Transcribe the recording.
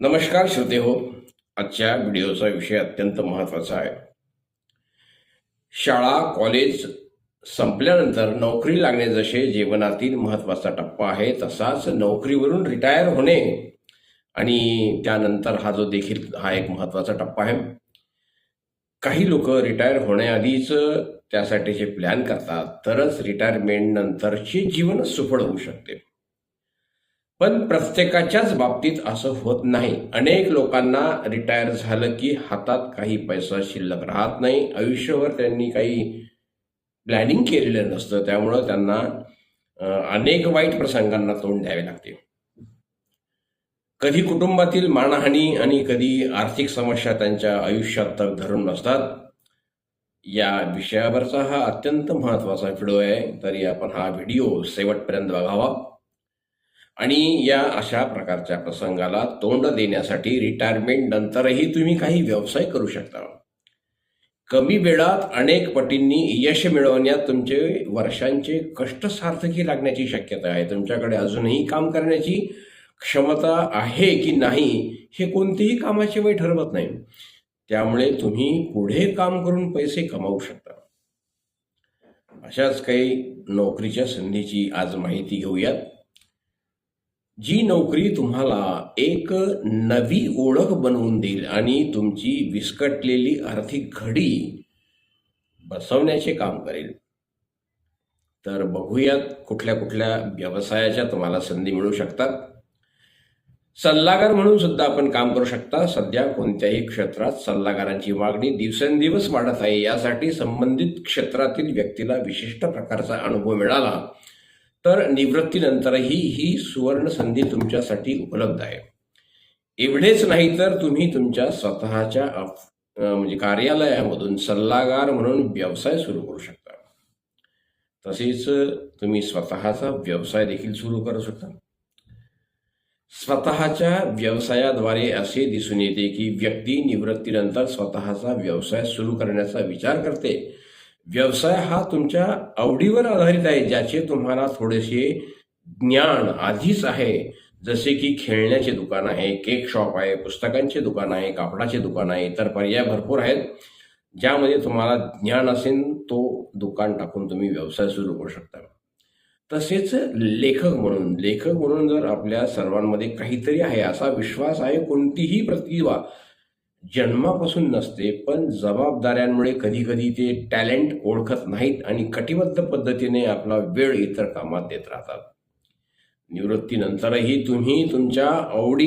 नमस्कार श्रोते हो आजच्या व्हिडिओचा विषय अत्यंत महत्त्वाचा आहे. शाळा कॉलेज संपल्यानंतर नोकरी लागणे जसे जीवनातील महत्त्वाचा टप्पा आहे तसाच नोकरीवरून रिटायर होणे आणि त्यानंतर हा जो देखील हा एक महत्त्वाचा टप्पा आहे. काही लोक रिटायर होण्याआधीच त्यासाठीचे प्लॅन करतात तरच रिटायरमेंट नंतरचे जीवन सुफळ होऊ शकते. पण प्रत्येकाच्याच बाबतीत असं होत नाही. अनेक लोकांना रिटायर झालं की हातात काही पैसा शिल्लक राहत नाही. आयुष्यभर त्यांनी काही प्लॅनिंग केलेलं नसतं. त्यामुळं त्यांना अनेक वाईट प्रसंगांना तोंड द्यावे लागते. कधी कुटुंबातील मानहानी आणि कधी आर्थिक समस्या त्यांच्या आयुष्यात तग धरून नसतात. या विषयावरचा हा अत्यंत महत्त्वाचा व्हिडिओ आहे. तरी आपण हा व्हिडिओ शेवटपर्यंत बघावा. आणि या अशा प्रकारच्या प्रसंगाला तोंड देण्यासाठी रिटायरमेंट नंतरही तुम्ही काही व्यवसाय करू शकता. कमी वेळात अनेक पटींनी यश मिळवण्यात तुमचे वर्षांचे कष्ट सार्थकी लागण्याची शक्यता आहे. तुमच्याकडे अजूनही काम करण्याची क्षमता आहे की नाही हे कोणतेही कामाचे वय ठरवत नाही. त्यामुळे तुम्ही पुढे काम करून पैसे कमावू शकता. अशाच काही नोकरीच्या संधीची आज माहिती घेऊयात. जी नोकरी तुम्हाला एक नवी ओळख बनवून देईल आणि तुमची विस्कटलेली आर्थिक घडी बसवण्याचे काम करेल. तर बघूयात कुठल्या कुठल्या व्यवसायाच्या तुम्हाला संधी मिळू शकतात. सल्लागार म्हणून सुद्धा आपण काम करू शकता. सध्या कोणत्याही क्षेत्रात सल्लागारांची मागणी दिवसेंदिवस वाढत आहे. यासाठी संबंधित क्षेत्रातील व्यक्तीला विशिष्ट प्रकारचा अनुभव मिळाला. तर निवृत्तीनंतरही ही सुवर्ण संधी तुमच्यासाठी उपलब्ध आहे. एवढेच नाही तर तुम्ही तुमच्या स्वतःच्या म्हणजे कार्यालयामधून सल्लागार म्हणून व्यवसाय सुरू करू शकता. तसेच तुम्ही स्वतःचा व्यवसाय देखील सुरू करू शकता. स्वतःच्या व्यवसायाद्वारे असे दिसून येते की व्यक्ती निवृत्तीनंतर स्वतःचा व्यवसाय सुरू करण्याचा विचार करते व्यवसाय हा तुमच्या आवडीवर आधारित आहे ज्याचे तुम्हाला थोडेसे ज्ञान आधीच आहे. जसे की खेळण्याचे दुकान आहे केक शॉप आहे पुस्तकांचे दुकान आहे कापडाचे दुकान आहे इतर पर्याय भरपूर आहेत. ज्यामध्ये तुम्हाला ज्ञान असेल तो दुकान टाकून तुम्ही व्यवसाय सुरू करू शकता. तसेच लेखक म्हणून लेखक म्हणून जर आपल्या सर्वांमध्ये काहीतरी आहे असा विश्वास आहे कोणतीही प्रतिभा जन्मापासून नसते पण जबाबदाऱ्यांमुळे कधी कधी ते टॅलेंट ओळखत नाहीत आणि कटिबद्ध पद्धतीने आपला वेळ इतर कामात देत राहतात. निवृत्तीनंतरही तुम्ही तुमच्या आवडी